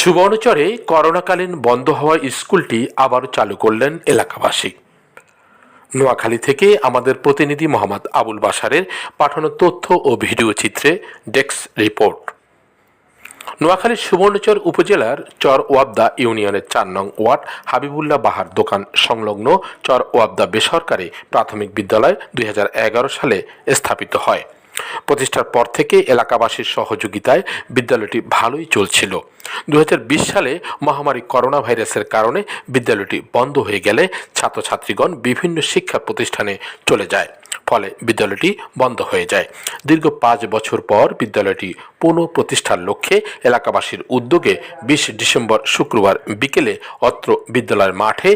সুবর্ণচরে করোনাকালীন বন্ধ হওয়া স্কুলটি আবার চালু করলেন এলাকাবাসী। নোয়াখালী থেকে আমাদের প্রতিনিধি মোহাম্মদ আবুল বাসারের পাঠানো তথ্য ও ভিডিও চিত্রে ডেস্ক রিপোর্ট। নোয়াখালীর সুবর্ণচর উপজেলার চর ওয়াবদা ইউনিয়নের চার নং ওয়ার্ড হাবিবুল্লাহ বাহার দোকান সংলগ্ন চর ওয়াবদা বেসরকারি প্রাথমিক বিদ্যালয় দুই হাজার এগারো সালে স্থাপিত হয়। প্রতিষ্ঠার পর থেকে এলাকাবাসীর সহযোগিতায় বিদ্যালয়টি ভালোই চলছিল। দু হাজার বিশ সালে মহামারী করোনা ভাইরাসের কারণে বিদ্যালয়টি বন্ধ হয়ে গেলে ছাত্রছাত্রীগণ বিভিন্ন শিক্ষা প্রতিষ্ঠানে চলে যায়। ফলে বিদ্যালয়টি বন্ধ হয়ে যায়। দীর্ঘ পাঁচ বছর পর বিদ্যালয়টি পুনঃ প্রতিষ্ঠার লক্ষ্যে এলাকাবাসীর উদ্যোগে বিশ ডিসেম্বর শুক্রবার বিকেলে অত্র বিদ্যালয়ের মাঠে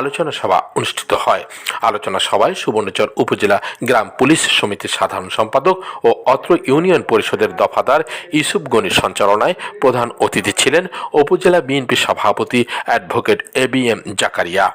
আলোচনা সভা অনুষ্ঠিত হয়। আলোচনা সভায় সুবর্ণচর উপজেলা গ্রাম পুলিশ সমিতির সাধারণ সম্পাদক ও অত্র ইউনিয়ন পরিষদের দফাদার ইসুফ গনির সঞ্চালনায় প্রধান অতিথি ছিলেন উপজেলা বিএনপি সভাপতি advocate A B M Zakaria.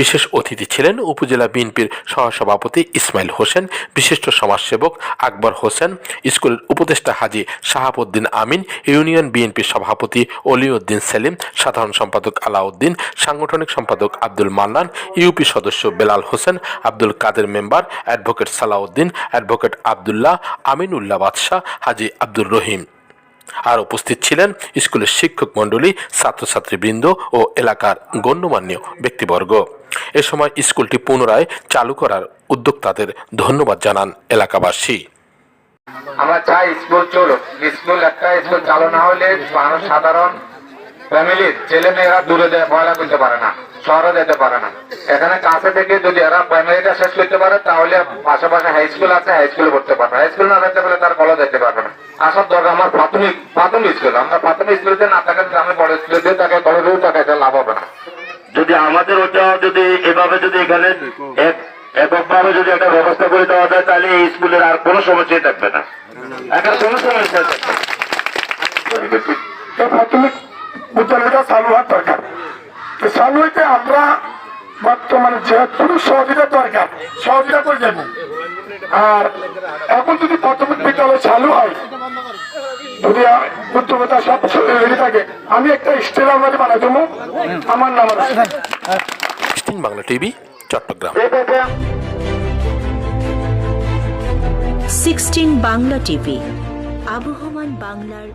বিশেষ অতিথি ছিলেন উপজেলা বিএনপির সহসভাপতি ইসমাইল হোসেন, বিশিষ্ট সমাজসেবক আকবর হোসেন, স্কুলের উপদেষ্টা হাজি শাহাবুদ্দিন আমিন, ইউনিয়ন বিএনপির সভাপতি অলিউদ্দিন সেলিম, সাধারণ সম্পাদক আলাউদ্দিন, সাংগঠনিক সম্পাদক আব্দুল মান্নান, ইউপি সদস্য Belal Hossain, Abdul Kader member, advocate Salauddin, advocate Abdullah, Aminullah Badshah, Haji Abdur রহিম। আর উপস্থিত ছিলেন স্কুলের শিক্ষক মণ্ডলী, ছাত্রছাত্রীবৃন্দ ও এলাকার গণ্যমান্য ব্যক্তিবর্গ। এ সময় স্কুলটি পুনরায় চালু করার উদ্যোক্তাদের ধন্যবাদ জানান এলাকাবাসী। আমরা চাই স্কুল চলুক। স্কুল একটা স্কুল চালু না হলে মানুষ সাধারণ ফ্যামিলির ছেলে মেয়েরা দূরে যায় পয়লা করতে পারে না শহরে যেতে পারে না। এখানে কাছে থেকে যদি এরা প্রাইমারিটা শেষ করতে পারে তাহলে পাশাপাশি হাই স্কুল আছে হাই স্কুলে পড়তে পারবে। হাই স্কুল না যেতে পারলে তার কলেজ যেতে পারবে না। আসার দরকার আমার প্রাথমিক প্রাথমিক স্কুল আমরা প্রাথমিক স্কুলে না থাকেন আমি বড় স্কুলে দিয়ে তাকে কলেজেও টাকা এটা লাভ হবে না। যদি আমাদের ওটা যদি এভাবে যদি এখানে এককভাবে যদি একটা ব্যবস্থা করে দেওয়া যায় তাহলে এই স্কুলের আর কোনো সমস্যাই থাকবে না। একটা কোনো সমস্যা থাকবে না। বিদ্যালয়টা চালু হওয়ার দরকার। তো চালু হইতে আমরা বর্তমানে যে কোনো সহযোগিতা দরকার সহযোগিতা করে যাব। আর এখন যদি প্রাথমিক বিদ্যালয় চালু হয় যদি উদ্যোগতা সব রেডি থাকে আমি একটা স্টেল আমাদের বানাই দেবো। আমার নাম Bangla TV Chattogram. Sixteen Bangla TV আবহমান বাংলার